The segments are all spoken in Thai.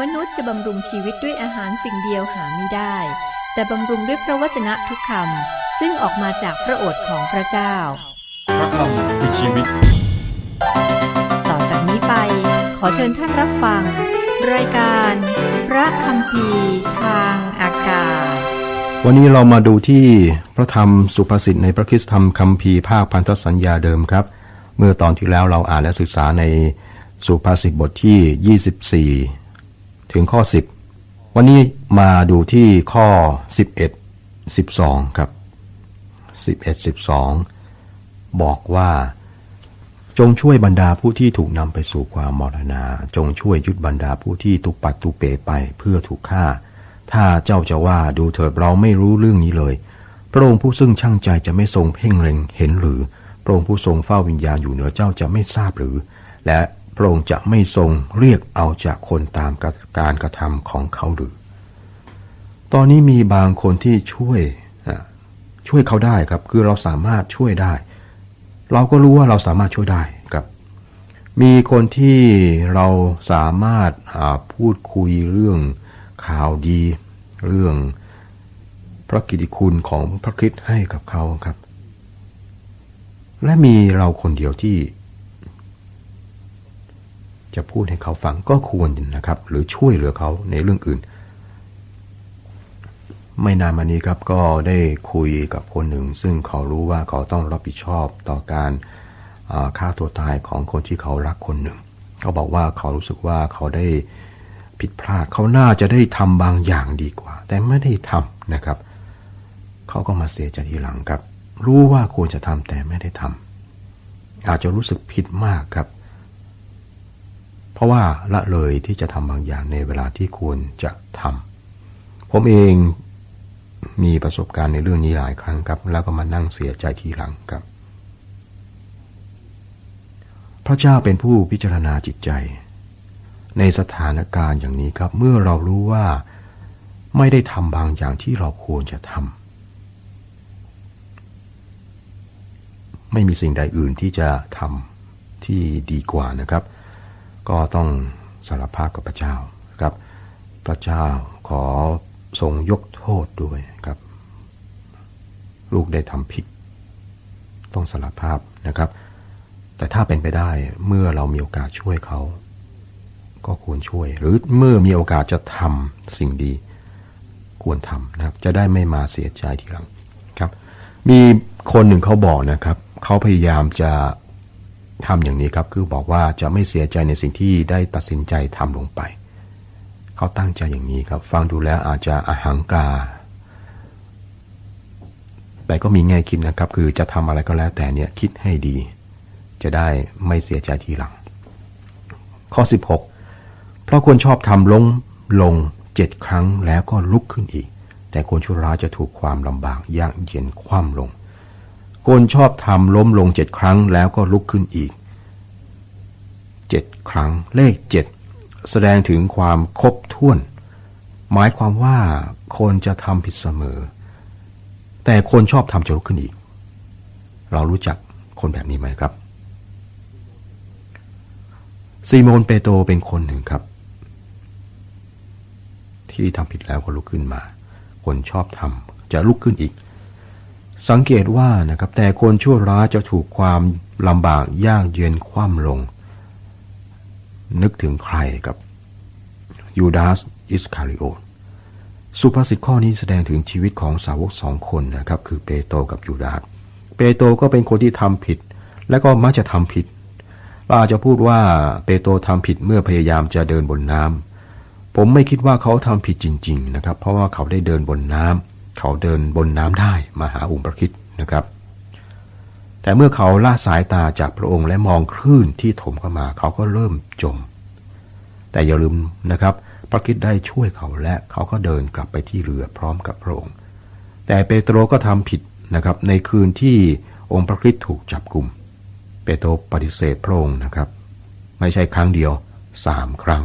มนุษย์จะบำรุงชีวิตด้วยอาหารสิ่งเดียวหาไม่ได้ แต่บำรุงด้วยพระวจนะทุกคำซึ่งออกมาจากพระโอษฐ์ของพระเจ้า พระคำคือชีวิต ต่อจากนี้ไปขอเชิญท่านรับฟัง รายการ พระคำพีร์ทางอากาศ วันนี้เรามาดูที่พระธรรมสุภาษิตในพระคริสตธรรมคัมภีร์ภาคพันธสัญญาเดิมครับ เมื่อตอนที่แล้วเราอ่านและศึกษาในสุภาษิตบทที่ 24 ถึงข้อ 10 วันนี้มาดูที่ข้อ 11 12 ครับ 11 12 บอกว่า จงช่วยบรรดาผู้ที่ถูกนำไปสู่ความมรณา จงช่วยยุดบรรดาผู้ที่ตุปัดตุเปไปเพื่อถูกฆ่า ถ้าเจ้าจะว่าดูเถิดเราไม่รู้เรื่องนี้เลย พระองค์ผู้ซึ่งช่างใจจะไม่ทรงเพ่งเล็งเห็นหรือพระองค์ผู้ทรงเฝ้าวิญญาณอยู่เหนือเจ้าจะไม่ทราบหรือ และ พระองค์จะไม่ทรงเรียกเอาจากคนตามการกระทำของเขาหรือ ตอนนี้มีบางคนที่ช่วยช่วยเขาได้ครับ คือเราสามารถช่วยได้ เราก็รู้ว่าเราสามารถช่วยได้ครับ มีคนที่เราสามารถพูดคุยเรื่องข่าวดี เรื่องพระกิติคุณของพระคริสต์ให้กับเขาครับ และมีเราคนเดียวที่ จะพูดให้เขาฟังก็ควรนะครับ หรือช่วยเหลือเขาในเรื่องอื่น ไม่นานมานี้ครับก็ได้คุยกับคนหนึ่ง ซึ่งเขารู้ว่าเขาต้องรับผิดชอบต่อการฆ่าตัวตายของคนที่เขารักคนหนึ่งเขาบอกว่าเขารู้สึกว่าเขาได้ผิดพลาดเขาน่าจะได้ทำบางอย่างดีกว่า แต่ไม่ได้ทำนะครับ เขาก็มาเสียใจทีหลังครับ รู้ว่าควรจะทำแต่ไม่ได้ทำอาจจะรู้สึกผิดมากครับ เพราะว่าละเลยที่จะทำบางอย่างในเวลาที่ควรจะทำผมเองมีประสบการณ์ในเรื่องนี้หลายครั้งครับ แล้วก็มานั่งเสียใจทีหลังครับ พระเจ้าเป็นผู้พิจารณาจิตใจ ในสถานการณ์อย่างนี้ครับ เมื่อเรารู้ว่าไม่ได้ทำบางอย่างที่เราควรจะทำไม่มีสิ่งใดอื่นที่จะทำที่ดีกว่านะครับ ก็ต้องสารภาพกับพระเจ้าครับ พระเจ้าขอทรงยกโทษด้วยครับ ลูกได้ทำผิด ต้องสารภาพนะครับ แต่ถ้าเป็นไปได้เมื่อเรามีโอกาสช่วยเขา ก็ควรช่วย หรือเมื่อมีโอกาสจะทำสิ่งดี ควรทำนะครับ จะได้ไม่มาเสียใจทีหลังครับ มีคนหนึ่งเขาบอกนะครับ เขาพยายามจะ ทำอย่างนี้ครับคือบอกว่าจะไม่เสียใจในสิ่งที่ได้ตัดสินใจทำลงไป เขาตั้งใจอย่างนี้ครับ ฟังดูแล้วอาจจะอหังกา แต่ก็มีแง่คิดนะครับ คือจะทำอะไรก็แล้วแต่เนี่ยคิดให้ดี จะได้ไม่เสียใจทีหลัง ข้อ 16 เพราะคนชอบทำล้มลงเจ็ดครั้งแล้วก็ลุกขึ้นอีก แต่คนชั่วร้ายจะถูกความลำบากยากเย็นคว่ำลง คนชอบทำล้มลงเจ็ดครั้งแล้วก็ลุกขึ้นอีกเจ็ดครั้งเลขเจ็ดแสดงถึงความครบถ้วน หมายความว่าคนจะทำผิดเสมอ แต่คนชอบทำจะลุกขึ้นอีก เรารู้จักคนแบบนี้ไหมครับซีโมนเปโตรเป็นคนหนึ่งครับ ที่ทำผิดแล้วก็ลุกขึ้นมา คนชอบทำจะลุกขึ้นอีก สังเกตว่านะครับแต่คนชั่วร้ายจะถูกความลำบากยากเย็นคว่ำลง นึกถึงใครกับยูดาสอิสคาริโอตสุภาษิตข้อนี้แสดงถึงชีวิตของสาวกสองคนนะครับ คือเปโตรกับยูดาสเปโตรก็เป็นคนที่ทำผิด และก็มักจะทำผิดเราอาจจะพูดว่าเปโตรทำผิดเมื่อพยายามจะเดินบนน้ำผมไม่คิดว่าเขาทำผิดจริง ๆ นะครับ เพราะว่าเขาได้เดินบนน้ำ เขาเดินบนน้ำได้มาหาองค์พระคริสต์นะครับ แต่เมื่อเขาละสายตาจากพระองค์และมองคลื่นที่ถมเข้ามา เขาก็เริ่มจม แต่อย่าลืมนะครับ พระคริสต์ได้ช่วยเขาและเขาก็เดินกลับไปที่เรือพร้อมกับพระองค์ แต่เปโตรก็ทำผิดนะครับ ในคืนที่องค์พระคริสต์ถูกจับกลุ่ม เปโตรปฏิเสธพระองค์นะครับ ไม่ใช่ครั้งเดียวสามครั้ง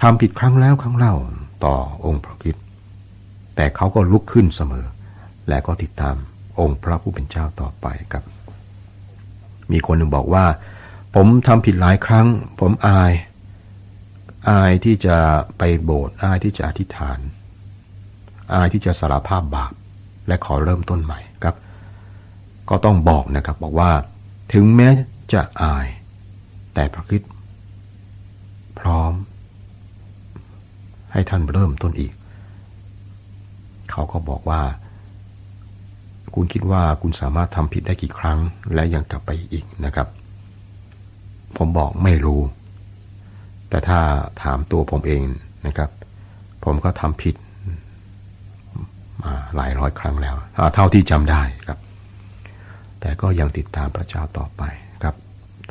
ทำผิดครั้งแล้วครั้งเล่าต่อองค์พระคริสต์ แต่เขาก็ลุกขึ้นเสมอ และก็ติดตามองค์พระผู้เป็นเจ้าต่อไปครับ มีคนหนึ่งบอกว่า ผมทำผิดหลายครั้ง ผมอาย อายที่จะไปโบสถ์อายที่จะอธิษฐาน อายที่จะสารภาพบาป และขอเริ่มต้นใหม่ครับ ก็ต้องบอกนะครับ บอกว่า ถึงแม้จะอาย แต่พระคริสต์พร้อม ให้ท่านเริ่มต้นอีก เขาก็บอกว่า คุณคิดว่าคุณสามารถทำผิดได้กี่ครั้ง และยังกลับไปอีกนะครับ ผมบอกไม่รู้ แต่ถ้าถามตัวผมเองนะครับ ผมก็ทำผิดมาหลายร้อยครั้งแล้ว เท่าที่จำได้ครับ แต่ก็ยังติดตามพระเจ้าต่อไปครับ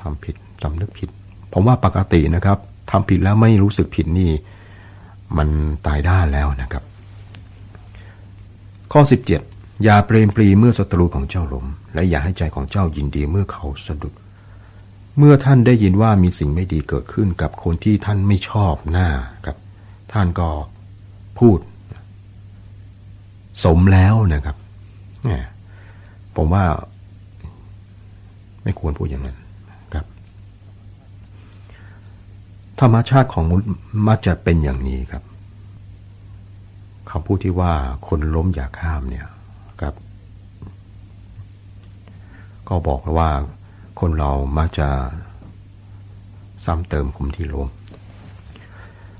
ทำผิดสำนึกผิด ผมว่าปกตินะครับทำผิดแล้วไม่รู้สึกผิดนี่ มันตายด้านแล้วนะครับ ข้อ 17 อย่าเปรมปรีเมื่อศัตรูของเจ้าล้มและอย่าให้ใจของเจ้ายินดีเมื่อเขาสะดุด เมื่อท่านได้ยินว่ามีสิ่งไม่ดีเกิดขึ้นกับคนที่ท่านไม่ชอบหน้าครับ ท่านก็พูด สมแล้วนะครับผมว่า ไม่ควรพูดอย่างนั้นครับ ธรรมชาติของมนุษย์มักจะเป็นอย่างนี้ครับ คำพูดที่ว่าคนล้มอย่าข้ามเนี่ยครับ ก็บอกว่าคนเรามักจะซ้ำเติมคุมที่ล้ม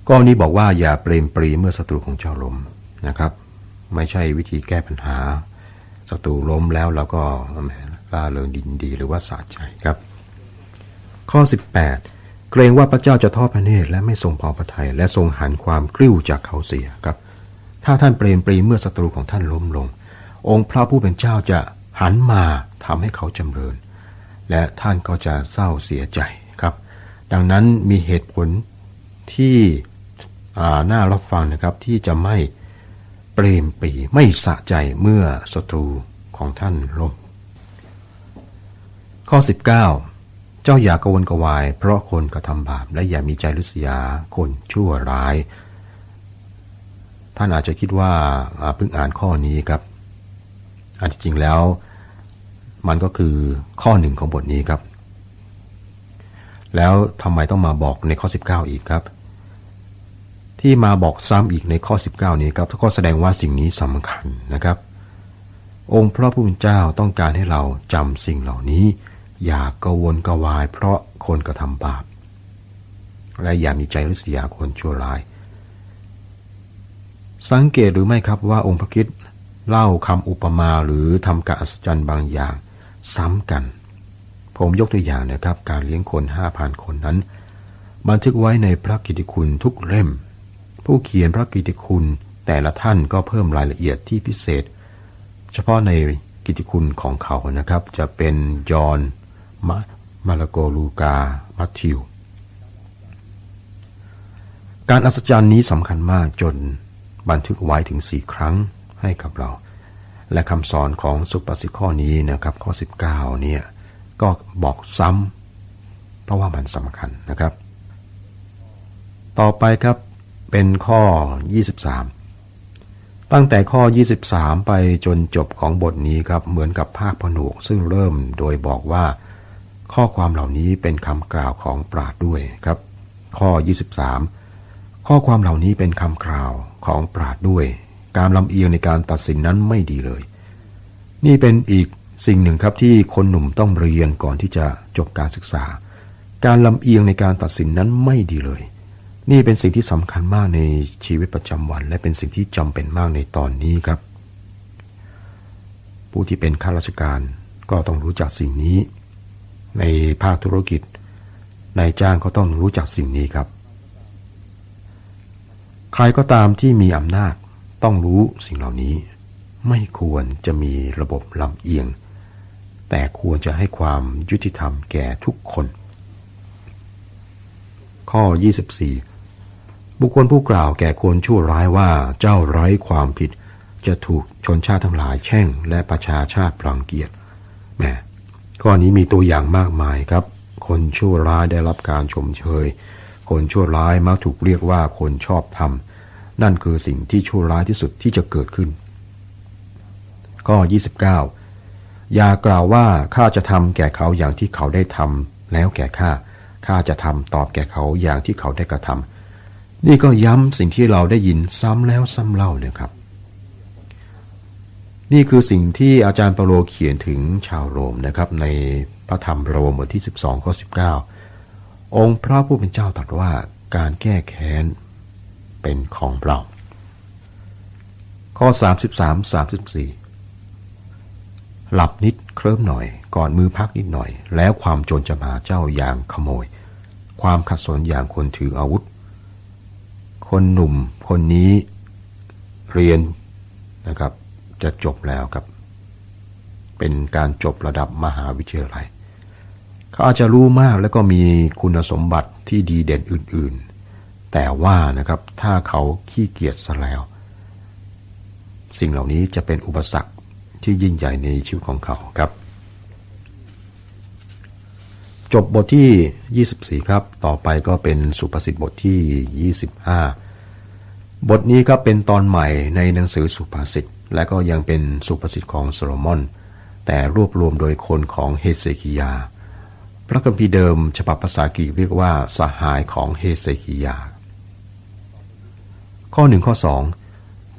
ก็นี้บอกว่าอย่าเปรมปรีเมื่อศัตรูของเจ้าล้มนะครับ ไม่ใช่วิธีแก้ปัญหาศัตรูล้มแล้วเราก็ล่าเริงดินดีหรือว่าสะใจครับ ข้อ 18 เกรงว่าพระเจ้าจะทอดพระเนตรและไม่ทรงพอพระทยัยและทรงหันความกริ้วจากเขาเสียครับ ถ้าท่านเปรมปรีเมื่อศัตรูของท่านล้มลง องค์พระผู้เป็นเจ้าจะหันมาทำให้เขาจำเริญ และท่านก็จะเศร้าเสียใจครับ ดังนั้นมีเหตุผลที่น่ารับฟังนะครับที่จะไม่เปรมปรีไม่สะใจเมื่อศัตรูของท่านล้มข้อ 19 เจ้าอย่ากวนกวาย เพราะคนกระทำบาปและอย่ามีใจริษยาคนชั่วร้าย ท่านอาจจะคิดว่าเพิ่งอ่านข้อนี้ครับอันที่จริงแล้ว มันก็คือข้อหนึ่งของบทนี้ครับ แล้วทำไมต้องมาบอกในข้อ 19 อีกครับ ที่มาบอกซ้ำอีกในข้อ 19 นี้ครับก็แสดงว่าสิ่งนี้สำคัญนะครับ องค์พระผู้เป็นเจ้าต้องการให้เราจำสิ่งเหล่านี้ อย่ากวนกระวายเพราะคนกระทำบาปและอย่ามีใจริษยาคนชั่วร้าย สังเกตหรือไม่ครับว่าองค์พระคริสต์เล่าคำอุปมาหรือทำการอัศจรรย์บางอย่าง ซ้ำกัน ผมยกตัวอย่างนะครับ การเลี้ยงคนห้าพันคนนั้น บันทึกไว้ในพระกิติคุณทุกเล่ม ผู้เขียนพระกิติคุณแต่ละท่านก็เพิ่มรายละเอียดที่พิเศษ เฉพาะในกิติคุณของเขานะครับ จะเป็นยอนมามาระโกลูกา มัทธิว การอัศจรรย์นี้สำคัญมากจน บันทึกไว้ถึงสี่ครั้งให้กับเรา และคำสอนของสุปสิข้อนี้นะครับ ข้อ 19 เนี่ย ก็บอกซ้ำเพราะว่ามันสำคัญนะครับ ต่อไปครับเป็นข้อ 23 ตั้งแต่ข้อ 23 ไปจนจบของบทนี้ครับ เหมือนกับภาคผนวก ซึ่งเริ่มโดยบอกว่า ข้อความเหล่านี้เป็นคำกล่าวของปราดด้วยครับ ข้อ 23 ข้อความเหล่านี้เป็นคำกล่าว ของปราดด้วย การลำเอียงในการตัดสินนั้นไม่ดีเลย นี่เป็นอีกสิ่งหนึ่งครับที่คนหนุ่มต้องเรียนก่อนที่จะจบการศึกษา การลำเอียงในการตัดสินนั้นไม่ดีเลย นี่เป็นสิ่งที่สำคัญมากในชีวิตประจำวัน และเป็นสิ่งที่จำเป็นมากในตอนนี้ครับ ผู้ที่เป็นข้าราชการก็ต้องรู้จักสิ่งนี้ ในภาคธุรกิจนายจ้างก็ต้องรู้จักสิ่งนี้ครับ ใครก็ตามที่มีอำนาจต้องรู้สิ่งเหล่านี้ ไม่ควรจะมีระบบลำเอียง แต่ควรจะให้ความยุติธรรมแก่ทุกคน ข้อ 24 บุคคลผู้กล่าวแก่คนชั่วร้ายว่าเจ้าไร้ความผิด จะถูกชนชาติทั้งหลายแช่ง และประชาชาติปรังเกียจแหมข้อนี้มีตัวอย่างมากมายครับ คนชั่วร้ายได้รับการชมเชย คนชั่วร้ายมักถูกเรียกว่าคนชอบธรรม นั่นคือสิ่งที่ชั่วร้ายที่สุดที่จะเกิดขึ้นข้อ29 อย่ากล่าวว่าข้าจะทำแก่เขาอย่างที่เขาได้ทำแล้วแก่ข้า ข้าจะทำตอบแก่เขาอย่างที่เขาได้กระทนี่ก็ย้ำสิ่งที่เราได้ยินซ้ำแล้วซ้ำเล่าเนี่ยครับ นี่คือสิ่งที่อาจารย์เปโลเขียนถึงชาวโรมนะครับ ในพระธรรมโรมบทที่ 12ข้อ19 องค์พระผู้เป็นเจ้าตรัสว่าการแก้แค้นเป็นของเรา ข้อ 33 34 หลับนิดเคลิ้มหน่อย ก่อนมือพักนิดหน่อย แล้วความโจรจะมาเจ้าอย่างขโมย ความขัดสนอย่างคนถืออาวุธ คนหนุ่มคนนี้เรียนนะครับจะจบแล้วครับ เป็นการจบระดับมหาวิทยาลัย เขาอาจจะรู้มากแล้วก็มีคุณสมบัติที่ดีเด่นอื่น ๆ แต่ว่านะครับถ้าเขาขี้เกียจซะแล้ว สิ่งเหล่านี้จะเป็นอุปสรรคที่ยิ่งใหญ่ในชีวิตของเขาครับ จบบทที่ 24 ครับ ต่อไปก็เป็นสุภาษิตบทที่ 25 บทนี้ก็เป็นตอนใหม่ในหนังสือสุภาษิตและก็ยังเป็นสุภาษิตของโซโลมอน แต่รวบรวมโดยคนของเฮเซคิยา พระคัมภีร์เดิมฉบับภาษาอังกเรียกว่าสหายของเฮเซคิยา ข้อหนึ่งข้อสอง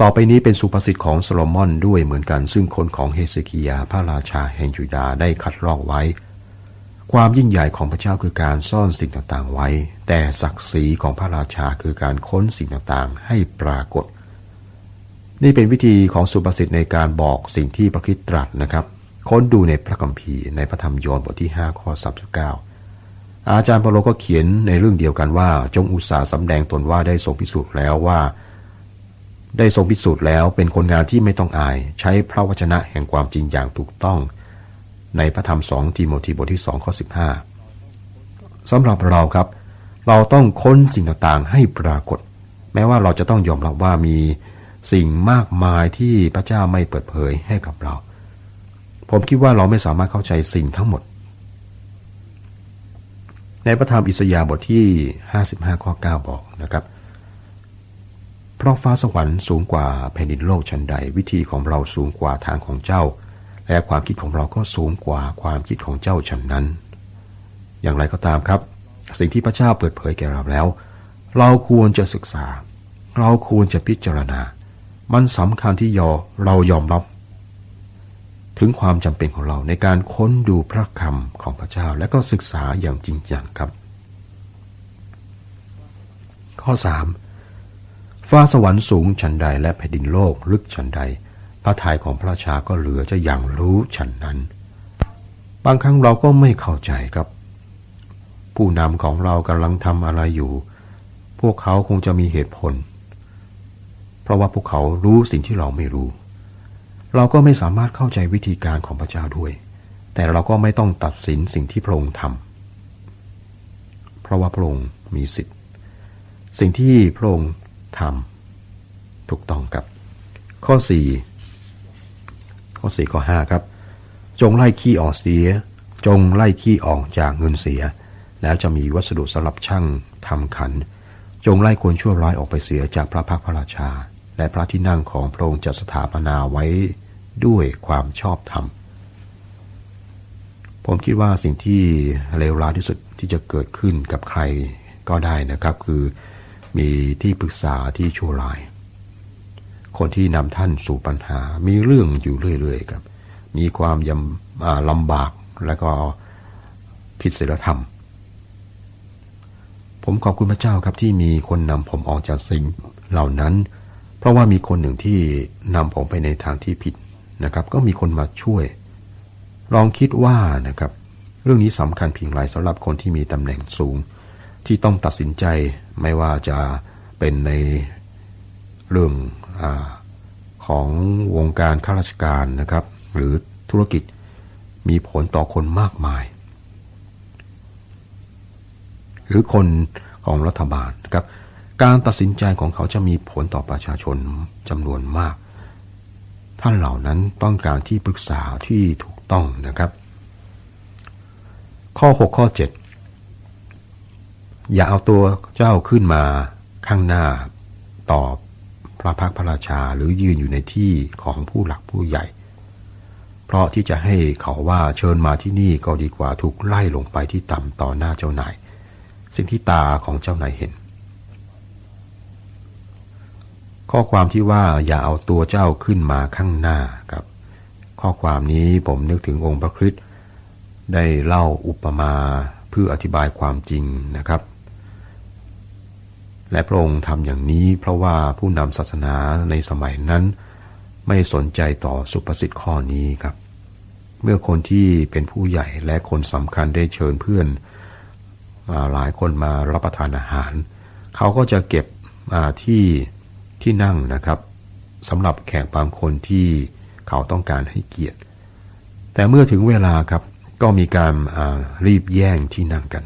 ต่อไปนี้เป็นสุภาษิตของโซโลมอนด้วยเหมือนกัน ซึ่งคนของเฮเซคิยาพระราชาแห่งยูดาได้คัดลอกไว้ ความยิ่งใหญ่ของพระเจ้าคือการซ่อนสิ่งต่างๆไว้ แต่ศักดิ์ศรีของพระราชาคือการค้นสิ่งต่างๆ ให้ปรากฏ นี่เป็นวิธีของสุภาษิตในการบอกสิ่งที่พระคริสต์ตรัสนะครับ ค้นดูในพระคัมภีร์ในพระธรรมโยนบทที่ 5 ข้อ 39 อาจารย์เปโลก็เขียนในเรื่องเดียวกันว่า จงอุตสาห์สำแดงตนว่าได้ทรงพิสูจน์แล้วว่า ได้ทรงพิสูจน์แล้วเป็นคนงานที่ไม่ต้องอาย ใช้พระวจนะแห่งความจริงอย่างถูกต้อง ในพระธรรมสองทีโมธีบทที่2ข้อ15สำหรับเราครับ เราต้องค้นสิ่งต่างๆให้ปรากฏ แม้ว่าเราจะต้องยอมรับว่ามีสิ่งมากมายที่พระเจ้าไม่เปิดเผยให้กับเรา ผมคิดว่าเราไม่สามารถเข้าใจสิ่งทั้งหมด ในพระธรรมอิสยาห์บทที่ 55 ข้อ 9 บอกนะครับ เพราะฟ้าสวรรค์สูงกว่าแผ่นดินโลกชั้นใด วิธีของเราสูงกว่าทางของเจ้า และความคิดของเราก็สูงกว่าความคิดของเจ้าฉันนั้น อย่างไรก็ตามครับ สิ่งที่พระเจ้าเปิดเผยแก่เราแล้ว เราควรจะศึกษา เราควรจะพิจารณา มันสำคัญที่ยอเรายอมรับ ถึงความจำเป็นของเราในการค้นดูพระคำของพระเจ้าและก็ศึกษาอย่างจริงจังครับ ข้อ 3 ฟ้าสวรรค์สูงฉันใดและแผ่นดินโลกลึกฉันใด พระทัยของพระราชาก็เหลือจะอย่างรู้ฉันนั้น บางครั้งเราก็ไม่เข้าใจครับ ผู้นำของเรากำลังทำอะไรอยู่ พวกเขาคงจะมีเหตุผล เพราะว่าพวกเขารู้สิ่งที่เราไม่รู้ เราก็ไม่สามารถเข้าใจวิธีการของพระเจ้าด้วย แต่เราก็ไม่ต้องตัดสินสิ่งที่พระองค์ทำเพราะว่าพระองค์มีสิทธิ์ สิ่งที่พระองค์ทำถูกต้องครับ ข้อ 4 ข้อ 4 ข้อ 5 ครับ จงไล่ขี้ออกเสีย จงไล่ขี้ออกจากเงินเสีย แล้วจะมีวัสดุสำหรับช่างทำขัน จงไล่คนชั่วร้ายออกไปเสียจากพระพักพระราชา และพระที่นั่งของพระองค์จะสถาปนาไว้ด้วยความชอบธรรม ผมคิดว่าสิ่งที่เลวร้ายที่สุดที่จะเกิดขึ้นกับใครก็ได้นะครับ คือมีที่ปรึกษาที่ชั่วร้าย คนที่นำท่านสู่ปัญหา มีเรื่องอยู่เรื่อยๆครับ มีความยำลำบากและก็ผิดศีลธรรม ผมขอบคุณพระเจ้าครับที่มีคนนำผมออกจากสิ่งเหล่านั้น เพราะว่ามีคนหนึ่งที่นำผมไปในทางที่ผิดนะครับ ก็มีคนมาช่วย ลองคิดว่านะครับ เรื่องนี้สำคัญเพียงไรสำหรับคนที่มีตำแหน่งสูง ที่ต้องตัดสินใจไม่ว่าจะเป็นในเรื่องอของวงการข้าราชการนะครับ หรือธุรกิจมีผลต่อคนมากมาย หรือคนของรัฐบาลนะครับ การตัดสินใจของเขาจะมีผลต่อประชาชนจำนวนมาก ท่านเหล่านั้นต้องการที่ปรึกษาที่ถูกต้องนะครับ ข้อ 6 ข้อ 7 อย่าเอาตัวเจ้าขึ้นมาข้างหน้าต่อพระพักพระราชาหรือยืนอยู่ในที่ของผู้หลักผู้ใหญ่ เพราะที่จะให้เขาว่าเชิญมาที่นี่ก็ดีกว่าถูกไล่ลงไปที่ต่ำต่อหน้าเจ้านาย สิ่งที่ตาของเจ้านายเห็น ข้อความที่ว่าอย่าเอาตัวเจ้าขึ้นมาข้างหน้าครับ ข้อความนี้ผมนึกถึงองค์พระคริสต์ได้เล่าอุปมาเพื่ออธิบายความจริงนะครับ และพระองค์ทำอย่างนี้เพราะว่าผู้นำศาสนาในสมัยนั้น ไม่สนใจต่อสุภาษิตข้อนี้ครับ เมื่อคนที่เป็นผู้ใหญ่และคนสำคัญได้เชิญเพื่อนหลายคนมารับประทานอาหาร เขาก็จะเก็บมาที่ ที่นั่งนะครับสำหรับแขกบางคนที่เขาต้องการให้เกียรติ แต่เมื่อถึงเวลาครับก็มีการรีบแย่งที่นั่งกัน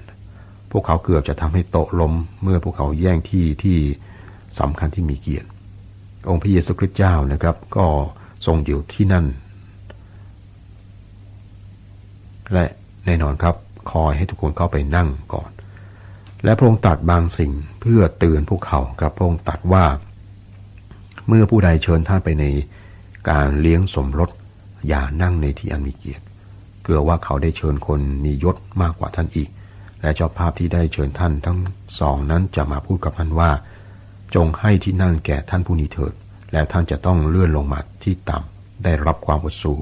พวกเขาเกือบจะทำให้โต๊ะล้มเมื่อพวกเขาแย่งที่ที่สำคัญที่มีเกียรติ องค์พระเยซูคริสต์เจ้านะครับ ก็ทรงอยู่ที่นั่น และแน่นอนครับคอยให้ทุกคนเข้าไปนั่งก่อน และพระองค์ตรัสบางสิ่งเพื่อเตือนพวกเขาครับพระองค์ตรัสว่า เมื่อผู้ใดเชิญท่านไปในการเลี้ยงสมรสอย่านั่งในที่อันมีเกียรติเกลือว่าเขาได้เชิญคนมียศมากกว่าท่านอีก และเจ้าภาพที่ได้เชิญท่านทั้งสองนั้นจะมาพูดกับท่านว่า จงให้ที่นั่งแก่ท่านผู้นี้เถิด และท่านจะต้องเลื่อนลงมาที่ต่ำได้รับความอดสู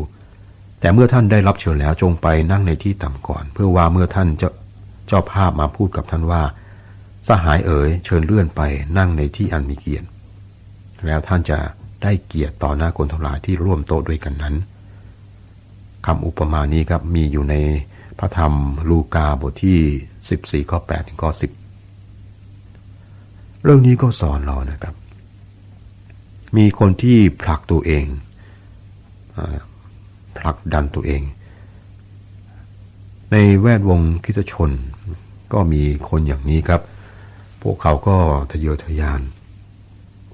แต่เมื่อท่านได้รับเชิญแล้วจงไปนั่งในที่ต่ำก่อน เพื่อว่าเมื่อท่านเจ้าเจ้าภาพมาพูดกับท่านว่า สหายเอ๋ยเชิญเลื่อนไปนั่งในที่อันมีเกียรติ แล้วท่านจะได้เกียรติต่อหน้าคนทั้งหลายที่ร่วมโต๊ะด้วยกันนั้นคำอุปมานี้ครับมีอยู่ในพระธรรมลูกาบทที่ 14 ข้อ8ถึงข้อ 10 เรื่องนี้ก็สอนเรานะครับ มีคนที่ผลักตัวเองผลักดันตัวเอง ในแวดวงคริสตชน ก็มีคนอย่างนี้ครับ พวกเขาก็ทะเยอทะยาน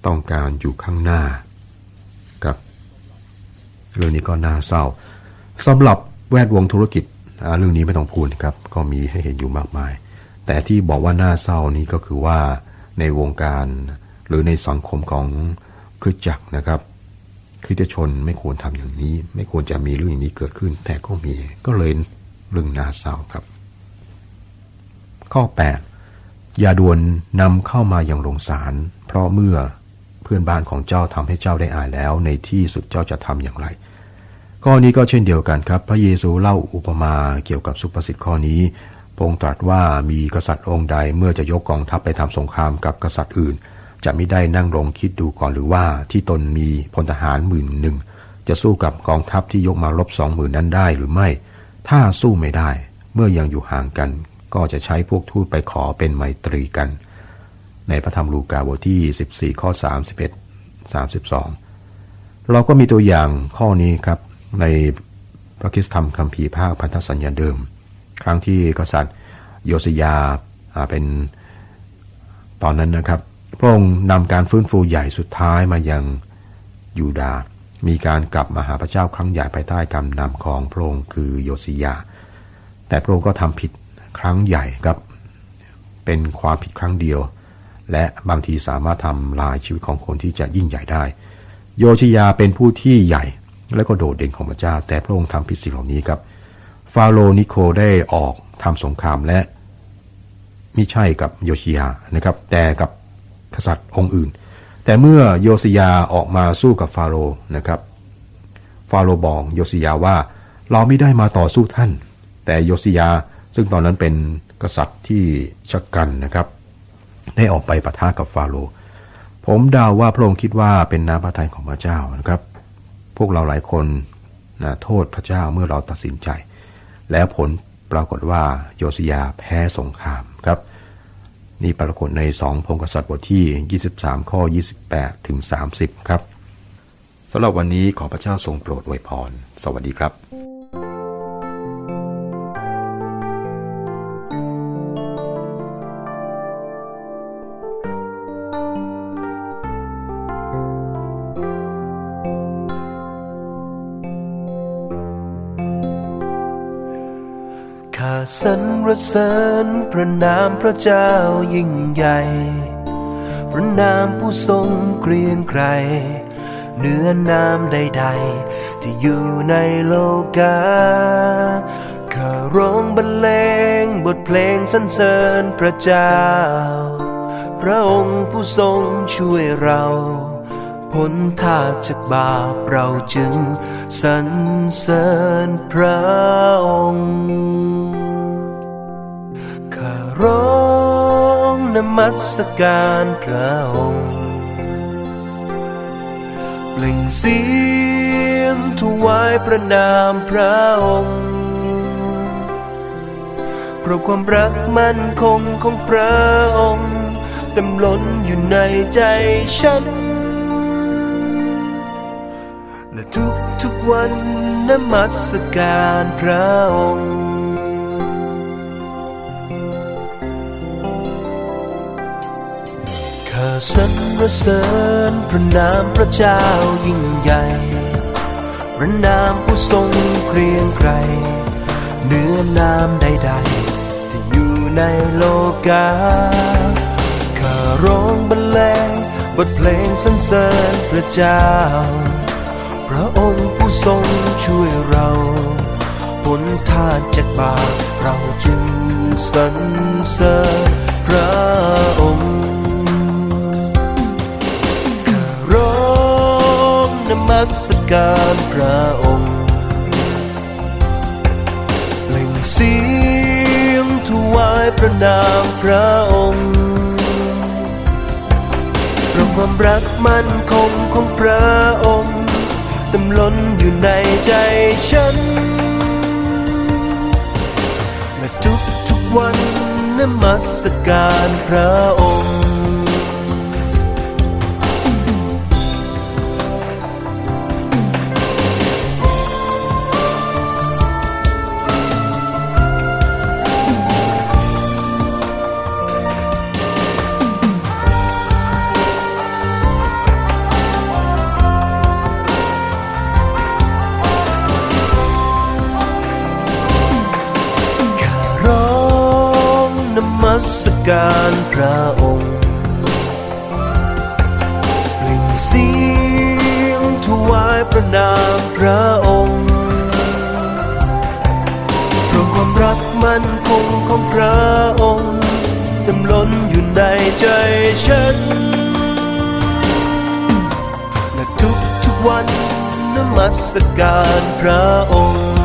ต้องการอยู่ข้างหน้ากับเรื่องนี้ก็น่าเศร้าสำหรับแวดวงธุรกิจเรื่องนี้ไม่ต้องพูดครับ ก็มีให้เห็นอยู่มากมาย แต่ที่บอกว่าน่าเศร้านี้ก็คือว่าในวงการหรือในสังคมของคริสตจักรนะครับคริสตชนไม่ควรทำอย่างนี้ ไม่ควรจะมีเรื่องอย่างนี้เกิดขึ้น แต่ก็มีก็เลยเรื่องน่าเศร้าครับ ข้อ 8 อย่าด่วนนำเข้ามาอย่างลงสาร เพราะเมื่อ พื่อนบ้านของเจ้าทำให้เจ้าได้อายแล้ว ในที่สุดเจ้าจะทำอย่างไร ข้อนี้ก็เช่นเดียวกันครับ พระเยซูเล่าอุปมาเกี่ยวกับสุภาษิตข้อนี้พงตรัสว่ามีกษัตริย์องค์ใดเมื่อจะยกกองทัพไปทำสงครามกับกษัตริย์อื่น จะไม่ได้นั่งลงคิดดูก่อนหรือว่าที่ตนมีพลทหารหมื่นหนึ่งจะสู้กับกองทัพที่ยกมารบสองหมื่นนั้นได้หรือไม่ ถ้าสู้ไม่ได้ เมื่อยังอยู่ห่างกัน ก็จะใช้พวกทูตไปขอเป็นไมตรีกัน ในพระธรรมลูกาบทที่ 14 ข้อ 31 32 เราก็มีตัวอย่างข้อนี้ครับในพระคิสธรรมคัมภีร์ภาคพันธสัญญาเดิม ครั้งที่กษัตริย์โยสยาอ่าเป็นตอนนั้นนะครับ พระองค์นำการฟื้นฟูใหญ่สุดท้ายมายังยูดาห์มีการกลับมาหาพระเจ้าครั้งใหญ่ภายใต้การนำของพระองค์คือโยสยา แต่พระองค์ก็ทำผิดครั้งใหญ่ครับ เป็นความผิดครั้งเดียว และบางทีสามารถทำลายชีวิตของคนที่จะยิ่งใหญ่ได้ โยชยาเป็นผู้ที่ใหญ่และก็โดดเด่นของพระเจ้า แต่พระองค์ทำผิดสิ่งเหล่านี้ครับ ฟาโรนิโคได้ออกทำสงครามและไม่ใช่กับโยชิยานะครับ แต่กับกษัตริย์องค์อื่น แต่เมื่อโยสยาออกมาสู้กับฟาโรนะครับ ฟาโรบอกโยสยาว่าเราไม่ได้มาต่อสู้ท่าน แต่โยสยาซึ่งตอนนั้นเป็นกษัตริย์ที่ชักกันนะครับ ได้ออกไปปะทะกับฟาโรห์ผมเดาว่าพระองค์คิดว่าเป็นน้ำพระทัยของพระเจ้านะครับ พวกเราหลายคนนะโทษพระเจ้าเมื่อเราตัดสินใจ แล้วผลปรากฏว่าโยสยาแพ้สงครามครับ นี่ปรากฏในสองพงกษัตริย์บทที่ 23 ข้อ 28 ถึง 30 ครับสำหรับวันนี้ขอพระเจ้าทรงโปรดอวยพร สวัสดีครับ สรรเสริญพระนามพระเจ้ายิ่งใหญ่ พระนามผู้ทรงเกรียงไกรเหนือนามใดๆ ที่อยู่ในโลกาข้าร้องบรรเลงบทเพลงสรรเสริญพระเจ้า พระองค์ผู้ทรงช่วยเราพ้นทาจากบาปเราจึงสรรเสริญพระองค์ ร้องนมัสการพระองค์ เปล่งเสียงถวายประนามพระองค์ เพราะความรักมั่นคงของพระองค์เต็มล้นอยู่ในใจฉัน และทุกทุกๆวันนมัสการพระองค์ สรรเสริญพระนามพระเจ้ายิ่งใหญ่ พระนามผู้ทรงเกรียงไกรเหนือนามใดๆ ที่อยู่ในโลกาข้าร้องบรรเลงบทเพลงสรรเสริญพระเจ้า พระองค์ผู้ทรงช่วยเราพ้นทานจากบาปเราจึงสรรเสริญพระองค์ มัสการพระองค์เปล่งเสียงถวายประนามพระองค์เพราะความรักมั่นคงของพระองค์เต็มล้นอยู่ในใจฉัน และทุกทุกๆวันนมัสการพระองค์ การพระองค์เปล่งเสียงถวายประนามพระองค์เพราะความรักมั่นคงของพระองค์เต็มล้นอยู่ในใจฉันและทุกทุกๆวันนมัสการพระองค์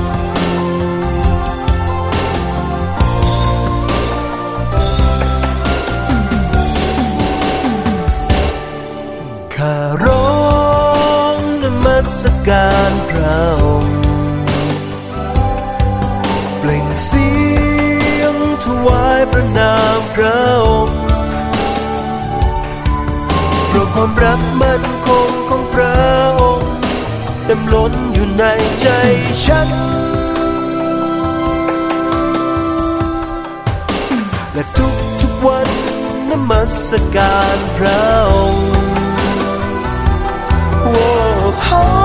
สการพระองค์เปล่งเสียงถวายประนามพระองค์เพราะความรักมั่นคงของพระองค์เต็มล้นอยู่ในใจฉัน และทุกทุกวันนมัสการพระองค์โ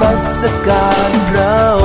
มัสการเรา